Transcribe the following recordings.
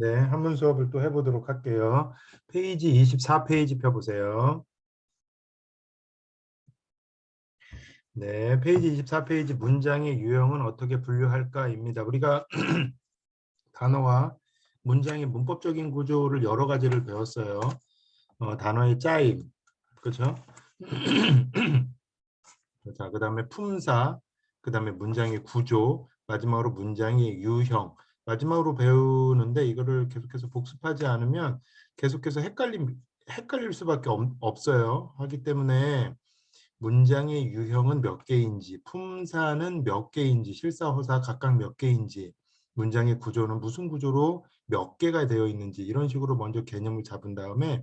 네, 한문 수업을 또 해보도록 할게요. 페이지 24페이지 펴보세요. 네, 페이지 24페이지 문장의 유형은 어떻게 분류할까입니다. 우리가 단어와 문장의 문법적인 구조를 여러 가지를 배웠어요. 어, 단어의 짜임, 그렇죠? 자, 그 다음에 품사, 그 다음에 문장의 구조, 마지막으로 문장의 유형. 마지막으로 배우는데 이거를 계속해서 복습하지 않으면 계속해서 헷갈림, 헷갈릴 수밖에 없, 없어요. 하기 때문에 문장의 유형은 몇 개인지, 품사는 몇 개인지, 실사허사 각각 몇 개인지, 문장의 구조는 무슨 구조로 몇 개가 되어 있는지 이런 식으로 먼저 개념을 잡은 다음에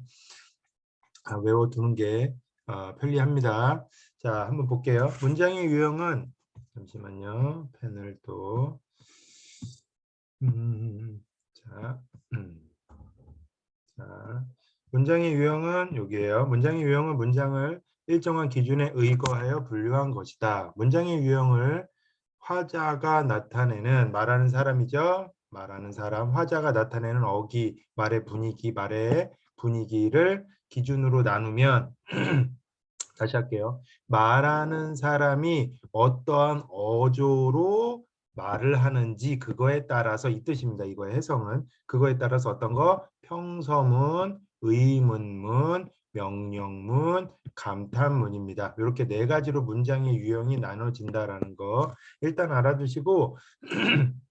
아, 외워두는 게 어, 편리합니다. 자, 한번 볼게요. 문장의 유형은 잠시만요. 펜을 또 음, 자, 음. 자, 문장의 유형은 여기에요. 문장의 유형은 문장을 일정한 기준에 의거하여 분류한 것이다. 문장의 유형을 화자가 나타내는 말하는 사람이죠. 말하는 사람, 화자가 나타내는 어기, 말의 분위기, 말의 분위기를 기준으로 나누면 다시 할게요. 말하는 사람이 어떠한 어조로 말을 하는지 그거에 따라서 이 뜻입니다. 이거의 해석은 그거에 따라서 어떤 거 평서문, 의문문, 명령문, 감탄문입니다. 이렇게 네 가지로 문장의 유형이 나눠진다라는 거 일단 알아두시고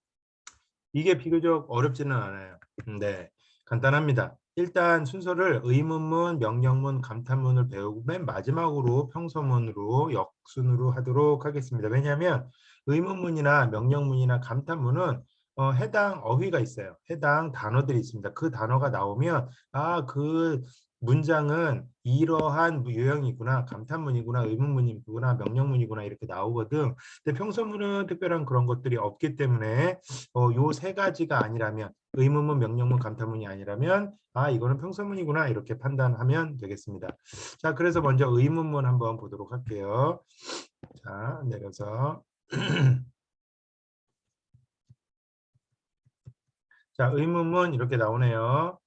이게 비교적 어렵지는 않아요. 네, 간단합니다. 일단 순서를 의문문, 명령문, 감탄문을 배우고 맨 마지막으로 평서문으로 역순으로 하도록 하겠습니다. 왜냐하면 의문문이나 명령문이나 감탄문은 어, 해당 어휘가 있어요. 해당 단어들이 있습니다. 그 단어가 나오면 아 그 문장은 이러한 유형이구나, 감탄문이구나, 의문문이구나, 명령문이구나 이렇게 나오거든. 근데 평서문은 특별한 그런 것들이 없기 때문에 어, 요세 가지가 아니라면 의문문, 명령문, 감탄문이 아니라면 아 이거는 평서문이구나 이렇게 판단하면 되겠습니다. 자 그래서 먼저 의문문 한번 보도록 할게요. 자 내려서 자, 의문문 이렇게 나오네요.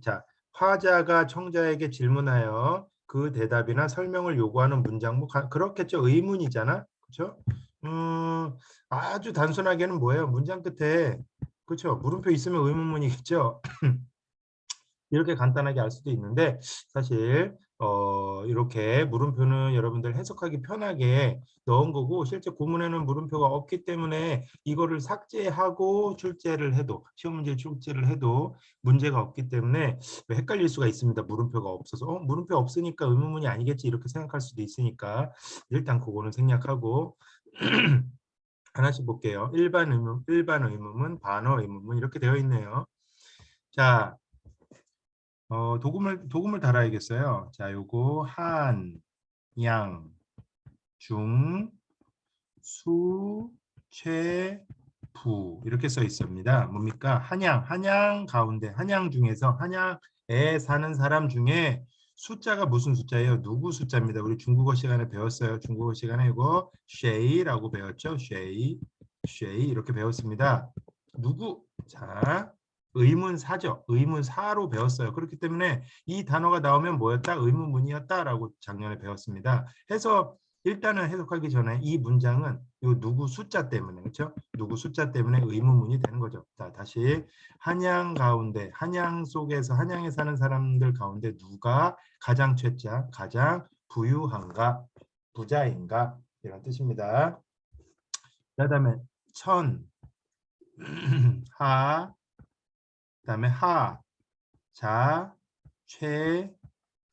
자, 화자가 청자에게 질문하여 그 대답이나 설명을 요구하는 문장 뭐 가- 그렇겠죠. 의문이잖아. 그렇죠? 음, 아주 단순하게는 뭐예요? 문장 끝에 그렇죠. 물음표 있으면 의문문이겠죠. 이렇게 간단하게 알 수도 있는데 사실 어, 이렇게 물음표는 여러분들 해석하기 편하게 넣은 거고 실제 구문에는 물음표가 없기 때문에 이거를 삭제하고 출제를 해도 시험 문제 출제를 해도 문제가 없기 때문에 헷갈릴 수가 있습니다. 물음표가 없어서 어, 물음표 없으니까 의문문이 아니겠지 이렇게 생각할 수도 있으니까 일단 그거는 생략하고 하나씩 볼게요. 일반 의문, 일반 의문문, 반어 의문문 이렇게 되어 있네요. 자, 어, 도금을 도금을 달아야겠어요. 자, 요거 한, 양, 중, 수, 최, 부 이렇게 써 있습니다. 뭡니까? 한양, 한양 가운데 한양 중에서 한양에 사는 사람 중에 숫자가 무슨 숫자예요? 누구 숫자입니다. 우리 중국어 시간에 배웠어요. 중국어 시간에 이거 쉐이라고 배웠죠. 쉐이, 쉐이 이렇게 배웠습니다. 누구? 자, 의문사죠. 의문사로 배웠어요. 그렇기 때문에 이 단어가 나오면 뭐였다? 의문문이었다라고 작년에 배웠습니다. 해서 일단은 해석하기 전에 이 문장은 요 누구 숫자 때문에 그렇죠? 누구 숫자 때문에 의문문이 되는 거죠. 자, 다시 한양 가운데 한양 속에서 한양에 사는 사람들 가운데 누가 가장 최자, 가장 부유한가, 부자인가 이런 뜻입니다. 그다음에 천, 하, 그 다음에 하, 자, 최,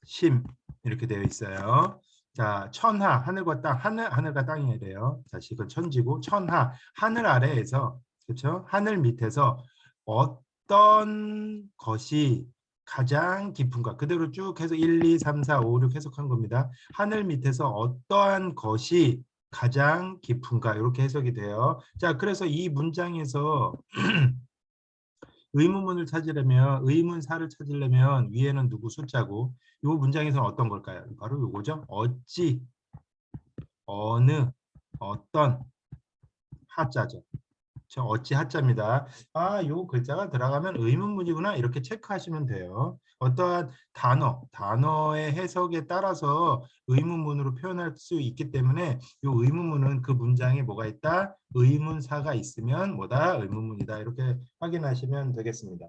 심 이렇게 되어 있어요. 자, 천하, 하늘과 땅, 하늘, 하늘과 땅이 돼요. 자, 이건 천지고, 천하, 하늘 아래에서, 그렇죠? 하늘 밑에서 어떤 것이 가장 깊은가? 그대로 쭉 해서 1, 2, 3, 4, 5, 6 해석한 겁니다. 하늘 밑에서 어떠한 것이 가장 깊은가? 이렇게 해석이 돼요. 자, 그래서 이 문장에서 의문문을 찾으려면 의문사를 찾으려면 위에는 누구 숫자고 이 문장에서는 어떤 걸까요? 바로 이거죠. 어찌, 어느, 어떤 하자죠. 저 어찌 하자입니다. 아, 요 글자가 들어가면 의문문이구나 이렇게 체크하시면 돼요. 어떠한 단어, 단어의 해석에 따라서 의문문으로 표현할 수 있기 때문에 요 의문문은 그 문장에 뭐가 있다? 의문사가 있으면 뭐다? 의문문이다. 이렇게 확인하시면 되겠습니다.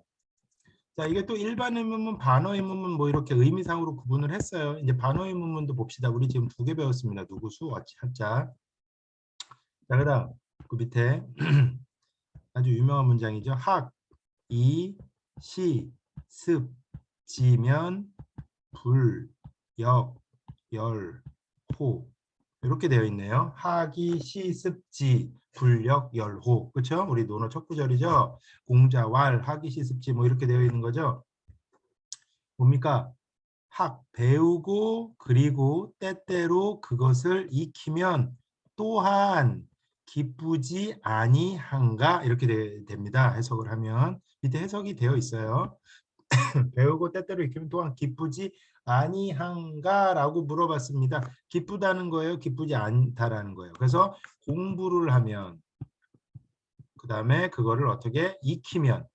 자, 이게 또 일반 의문문, 반어 의문문 뭐 이렇게 의미상으로 구분을 했어요. 이제 반어 의문문도 봅시다. 우리 지금 두 개 배웠습니다. 누구 수, 어찌, 하자. 자, 그다음 그 밑에 아주 유명한 문장이죠. 학, 이, 시, 습, 지면, 불, 역, 열, 호 이렇게 되어 있네요. 학이, 시, 습, 지, 불력, 열호 그렇죠? 우리 논어 첫 구절이죠. 공자, 왈, 학이, 시, 습, 지뭐 이렇게 되어 있는 거죠. 뭡니까? 학 배우고 그리고 때때로 그것을 익히면 또한 기쁘지 아니한가 이렇게 되, 됩니다. 해석을 하면 밑에 해석이 되어 있어요. 배우고 때때로 익히면 또한 기쁘지 아니한가라고 물어봤습니다. 기쁘다는 거예요, 기쁘지 않다라는 거예요. 그래서 공부를 하면 그 다음에 그거를 어떻게 익히면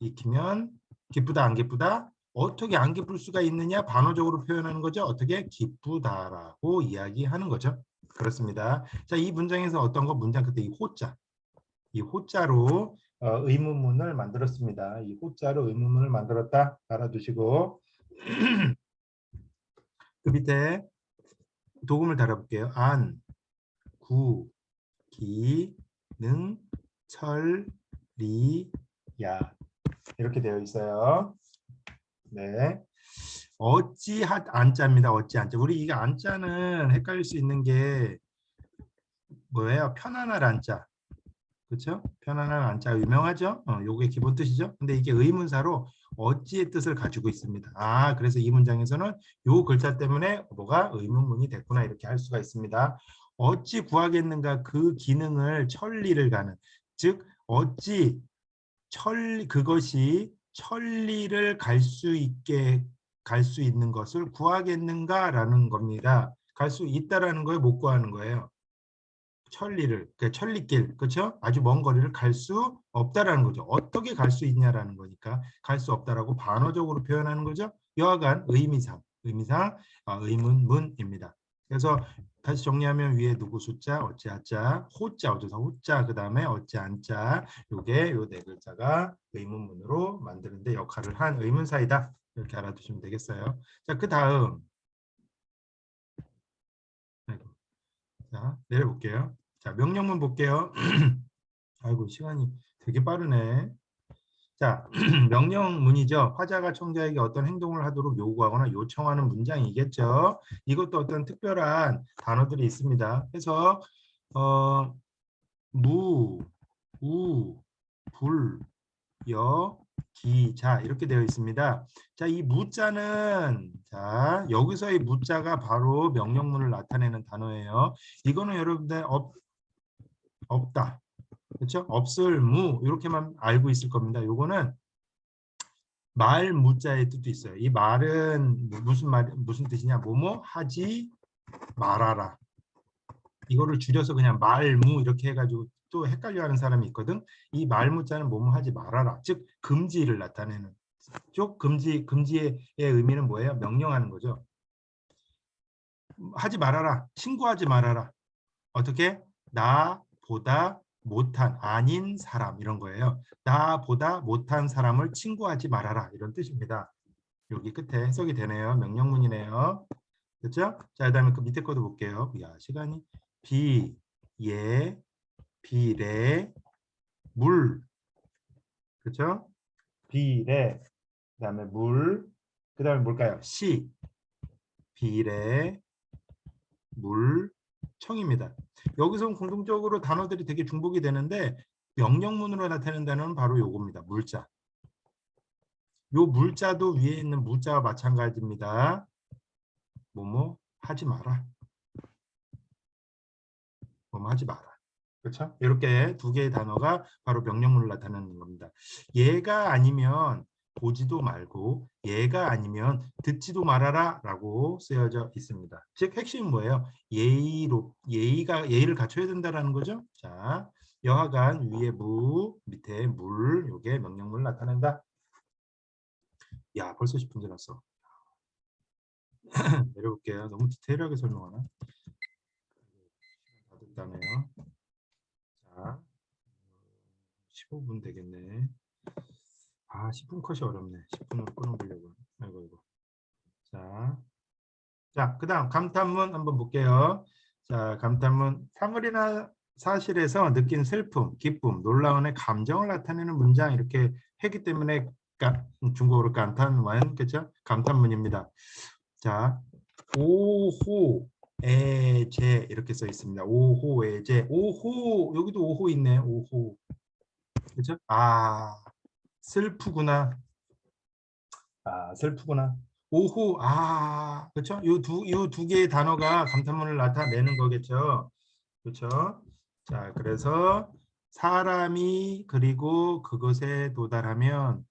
익히면 기쁘다 안 기쁘다 어떻게 안 기쁠 수가 있느냐 반어적으로 표현하는 거죠. 어떻게 기쁘다라고 이야기하는 거죠. 그렇습니다. 자, 이 문장에서 어떤 거 문장 끝에 이 호자, 이 호자로 어, 의문문을 만들었습니다. 이 호자로 의문문을 만들었다 알아두시고 그 밑에 도금을 달아볼게요. 안, 구, 기, 능, 철, 리, 야 이렇게 되어 있어요. 네. 어찌 하 안자입니다. 어찌 안자. 우리 이게 안자는 헷갈릴 수 있는 게 뭐예요? 편안할 안자. 그렇죠? 편안한 안자 유명하죠? 어, 요게 기본 뜻이죠. 근데 이게 의문사로 어찌의 뜻을 가지고 있습니다. 아, 그래서 이 문장에서는 요 글자 때문에 뭐가 의문문이 됐구나 이렇게 할 수가 있습니다. 어찌 구하겠는가 그 기능을 천리를 가는 즉 어찌 천 그것이 천리를 갈 수 있게 갈 수 있는 것을 구하겠는가라는 겁니다. 갈 수 있다라는 거에 못 구하는 거예요. 천리를, 그 천리길, 그렇죠? 아주 먼 거리를 갈 수 없다라는 거죠. 어떻게 갈 수 있냐라는 거니까 갈 수 없다라고 반어적으로 표현하는 거죠. 여하간 의미상, 의미상 어, 의문문입니다. 그래서 다시 정리하면 위에 누구 숫자, 어찌 하자, 호자, 어조사 호자, 그 다음에 어찌 안자, 요게 요 네 글자가 의문문으로 만드는데 역할을 한 의문사이다. 이렇게 알아두시면 되겠어요. 자, 그 다음. 자, 내려볼게요. 자, 명령문 볼게요. 아이고, 시간이 되게 빠르네. 자, 명령문이죠. 화자가 청자에게 어떤 행동을 하도록 요구하거나 요청하는 문장이겠죠. 이것도 어떤 특별한 단어들이 있습니다. 그래서 어, 무, 우, 불, 여, 기, 자 이렇게 되어 있습니다. 자, 이 무자는 자 여기서의 무자가 바로 명령문을 나타내는 단어예요. 이거는 여러분들 없, 없다. 그렇죠? 없을 무 이렇게만 알고 있을 겁니다. 요거는 말 무자의 뜻도 있어요. 이 말은 무슨 말 무슨 뜻이냐? 뭐뭐 하지 말아라. 이거를 줄여서 그냥 말무 이렇게 해가지고 또 헷갈려하는 사람이 있거든. 이 말무자는 뭐뭐 하지 말아라. 즉 금지를 나타내는 쪽 금지 금지의 의미는 뭐예요? 명령하는 거죠. 하지 말아라. 신고하지 말아라. 어떻게? 나보다 못한 아닌 사람 이런 거예요. 나보다 못한 사람을 친구하지 말아라 이런 뜻입니다. 여기 끝에 해석이 되네요. 명령문이네요. 그렇죠? 자, 그다음에 그 밑에 것도 볼게요. 야, 시간이 비, 예, 비례, 물. 그렇죠? 비례. 그다음에 물. 그다음에 뭘까요? 시, 비례, 물, 청입니다. 여기서 공통적으로 단어들이 되게 중복이 되는데 명령문으로 나타내는 단어는 바로 요겁니다. 물자. 요 물자도 위에 있는 무자와 마찬가지입니다. 뭐뭐 하지 마라. 뭐뭐 하지 마라. 그렇죠? 이렇게 두 개의 단어가 바로 명령문을 나타내는 겁니다. 얘가 아니면 보지도 말고 얘가 아니면 듣지도 말아라 라고 쓰여져 있습니다. 즉 핵심은 뭐예요? 예의로 예의가 예의를 갖춰야 된다라는 거죠. 자, 여하간 위에 무 밑에 물 요게 명령문을 나타낸다. 야 벌써 10분 지났어. 내려볼게요. 너무 디테일하게 설명하나? 다 됐다네요. 자, 15분 되겠네. 아, 10분 컷이 어렵네. 10분으로 끊어보려고. 아이고, 아이고. 자, 자, 그 다음 감탄문 한번 볼게요. 자, 감탄문 사물이나 사실에서 느낀 슬픔, 기쁨, 놀라움의 감정을 나타내는 문장 이렇게 했기 때문에 까- 중국어로 감탄문, 그렇죠? 감탄문입니다. 자, 오호, 에제 이렇게 써 있습니다. 오호, 에제, 오호 여기도 오호 있네. 오호, 그렇죠? 아, 슬프구나. 아, 슬프구나. 오호, 아, 그렇죠? 요 두 요 두 개의 단어가 감탄문을 나타내는 거겠죠. 그렇죠? 자, 그래서 사람이 그리고 그것에 도달하면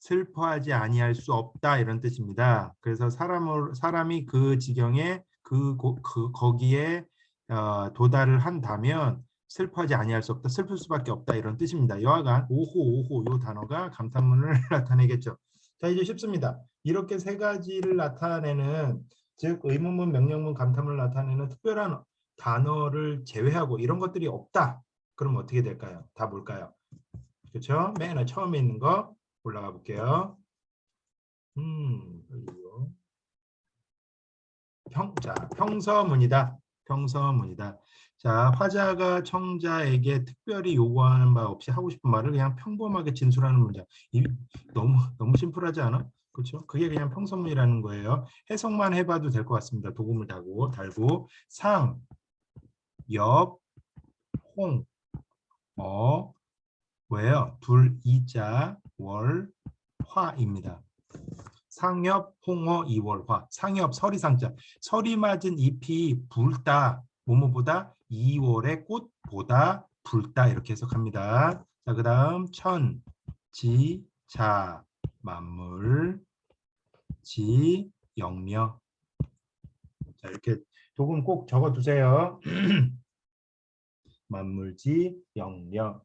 슬퍼하지 아니할 수 없다 이런 뜻입니다. 그래서 사람을 사람이 그 지경에 그, 고- 그 거기에 어, 도달을 한다면 슬퍼하지 아니할 수 없다, 슬플 수밖에 없다 이런 뜻입니다. 여하간 오호 오호 요 단어가 감탄문을 나타내겠죠. 자 이제 쉽습니다. 이렇게 세 가지를 나타내는 즉 의문문, 명령문, 감탄문을 나타내는 특별한 단어를 제외하고 이런 것들이 없다. 그럼 어떻게 될까요? 다 뭘까요? 그렇죠? 맨 처음에 있는 거 올라가 볼게요. 음, 평, 자, 평서문이다. 평서문이다. 자, 화자가 청자에게 특별히 요구하는 바 없이 하고 싶은 말을 그냥 평범하게 진술하는 문장. 이 너무 너무 심플하지 않아? 그렇죠? 그게 그냥 평서문이라는 거예요. 해석만 해봐도 될 것 같습니다. 도금을 달고 달고 상, 옆, 홍, 어, 왜요? 둘, 이자, 월, 화입니다. 상엽, 홍어, 이월화. 상엽, 서리 상자. 서리 맞은 잎이 불다. 뭐뭐보다 2월의 꽃보다 붉다 이렇게 해석합니다. 자, 그다음 천, 지, 자, 만물, 지, 영려. 자, 이렇게 조금 꼭 적어 두세요. 만물지, 영려.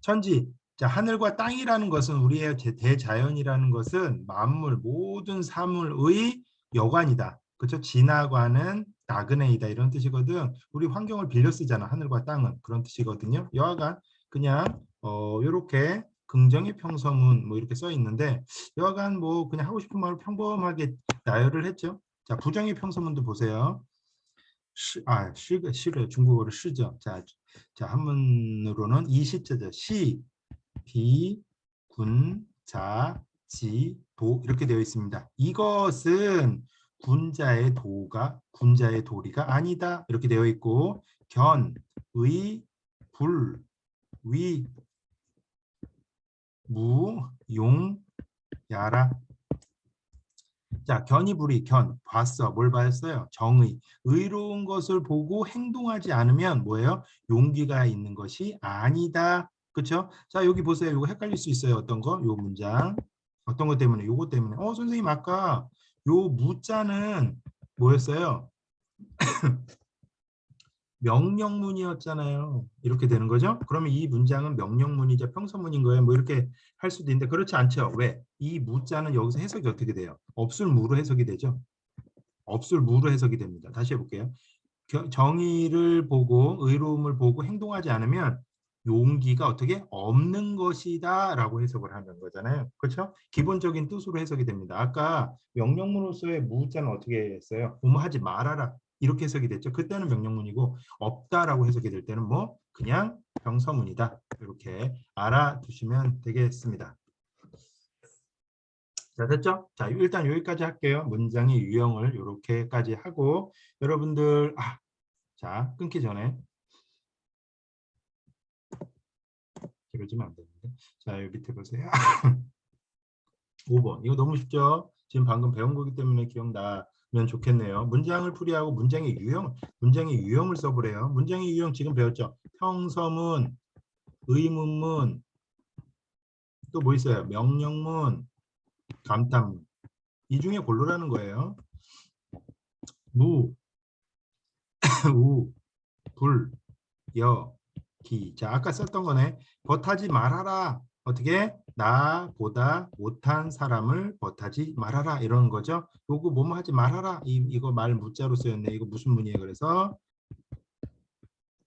천지. 자, 하늘과 땅이라는 것은 우리의 제- 대자연이라는 것은 만물 모든 사물의 여관이다. 그렇죠? 진화관은 나그네이다 이런 뜻이거든. 우리 환경을 빌려 쓰잖아. 하늘과 땅은 그런 뜻이거든요. 여하간 그냥 어 요렇게 긍정의 평서문 뭐 이렇게 써 있는데 여하간 뭐 그냥 하고 싶은 말을 평범하게 나열을 했죠. 자, 부정의 평서문도 보세요. 시, 아, 시, 시를 중국어로 시죠. 자, 자 한문으로는 이 시자죠. 시, 비, 군, 자, 지, 도 이렇게 되어 있습니다. 이것은 군자의 도가 군자의 도리가 아니다 이렇게 되어 있고 견, 의, 불, 위, 무, 용, 야라 자, 견이 불이 견 봤어. 뭘 봤어요? 정의. 의로운 것을 보고 행동하지 않으면 뭐예요? 용기가 있는 것이 아니다. 그렇죠? 자, 여기 보세요. 이거 헷갈릴 수 있어요. 어떤 거? 요 문장. 어떤 것 때문에? 요거 때문에. 어, 선생님 아까 요 무자는 뭐였어요? 명령문이었잖아요. 이렇게 되는 거죠? 그러면 이 문장은 명령문이자 평서문인 거예요. 뭐 이렇게 할 수도 있는데 그렇지 않죠. 왜? 이 무자는 여기서 해석이 어떻게 돼요? 없을 무로 해석이 되죠. 없을 무로 해석이 됩니다. 다시 해볼게요. 겨- 정의를 보고 의로움을 보고 행동하지 않으면 용기가 어떻게 없는 것이다 라고 해석을 하는 거잖아요. 그렇죠? 기본적인 뜻으로 해석이 됩니다. 아까 명령문으로서의 무자는 어떻게 했어요? 무하지 말아라 이렇게 해석이 됐죠. 그때는 명령문이고 없다라고 해석이 될 때는 뭐 그냥 병서문이다 이렇게 알아두시면 되겠습니다. 자 됐죠? 자 일단 여기까지 할게요. 문장의 유형을 이렇게까지 하고 여러분들 아, 자 끊기 전에 길어지면 안 되는데 자 여기 밑에 보세요. 5번 이거 너무 쉽죠? 지금 방금 배운 거기 때문에 기억나면 좋겠네요. 문장을 풀이하고 문장의 유형, 문장의 유형을 써보래요. 문장의 유형 지금 배웠죠? 평서문, 의문문, 또 뭐 있어요? 명령문, 감탄문. 이 중에 고르라는 거예요. 무, 우, 불, 여, 기. 자, 아까 썼던 거네. 벗하지 말아라. 어떻게? 나보다 못한 사람을 벗하지 말아라. 이런 거죠. 요거 뭐뭐 하지 말아라. 이, 이거 말 무자로 쓰였네. 이거 무슨 문이에요? 그래서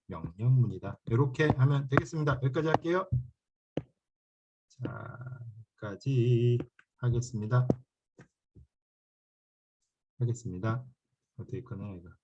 명령문이다. 이렇게 하면 되겠습니다. 여기까지 할게요. 자, 여기까지 하겠습니다. 하겠습니다. 어떻게 끊어요, 이거?